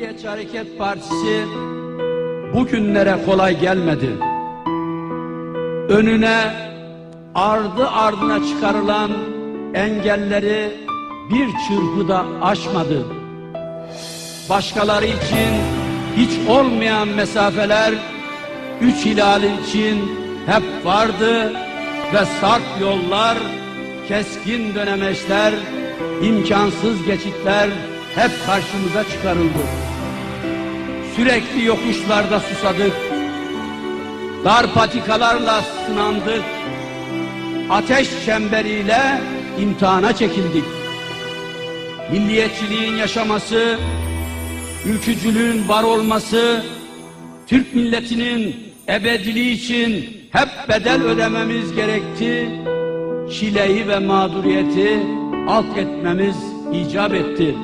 Hareket Partisi bugünlere kolay gelmedi. Önüne ardı ardına çıkarılan engelleri bir çırpıda aşmadı. Başkaları için hiç olmayan mesafeler üç hilal için hep vardı ve sarp yollar, keskin dönemeçler, imkansız geçitler hep karşımıza çıkarıldı. Sürekli yokuşlarda susadık, dar patikalarla sınandık, ateş çemberiyle imtihana çekildik. Milliyetçiliğin yaşaması, ülkücülüğün var olması, Türk milletinin ebediliği için hep bedel ödememiz gerekti. Çileyi ve mağduriyeti alt etmemiz icap etti.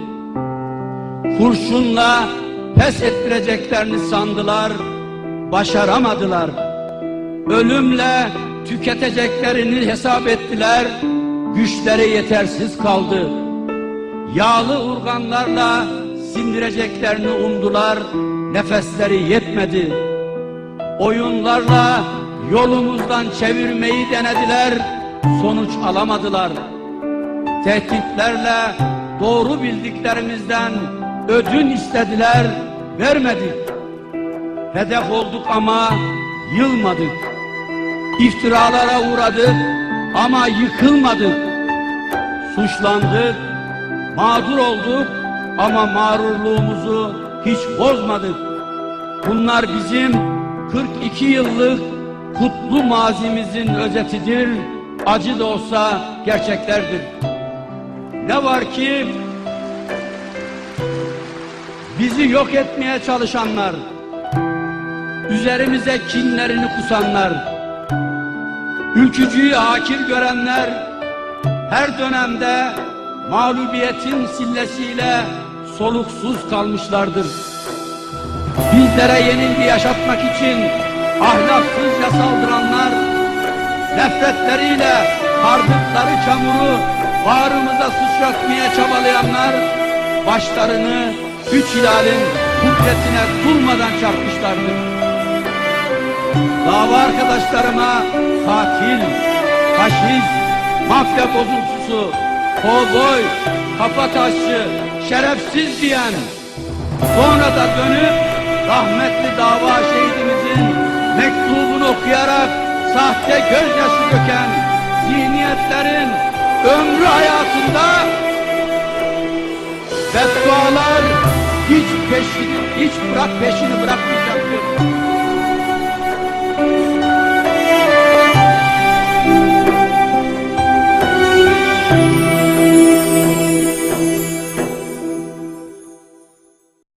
Kurşunla pes ettireceklerini sandılar, başaramadılar. Ölümle tüketeceklerini hesap ettiler, güçleri yetersiz kaldı. Yağlı urganlarla sindireceklerini umdular, nefesleri yetmedi. Oyunlarla yolumuzdan çevirmeyi denediler, sonuç alamadılar. Tehditlerle doğru bildiklerimizden ödün istediler, vermedik. Hedef olduk ama yılmadık. İftiralara uğradık ama yıkılmadık. Suçlandık, mağdur olduk ama mağrurluğumuzu hiç bozmadık. Bunlar bizim 42 yıllık kutlu mazimizin özetidir. Acı da olsa gerçeklerdir. Ne var ki bizi yok etmeye çalışanlar, üzerimize kinlerini kusanlar, ülkücüyü hakir görenler her dönemde mağlubiyetin sillesiyle soluksuz kalmışlardır. Bizlere yenilgi yaşatmak için ahlaksızca saldıranlar, nefretleriyle hardıkları çamuru bağrımıza sıçratmaya çabalayanlar, başlarını üç hilalin kudretine durmadan çarpmışlardır. Dava arkadaşlarıma katil, faşist, mafya bozuntusu, kovboy, kapataşçı, şerefsiz diyen, sonra da dönüp rahmetli dava şehidimizin mektubunu okuyarak sahte gözyaşı döken zihniyetlerin ömrü hayatında beddualar peşini, hiç bırak peşini bırakmayacaktır.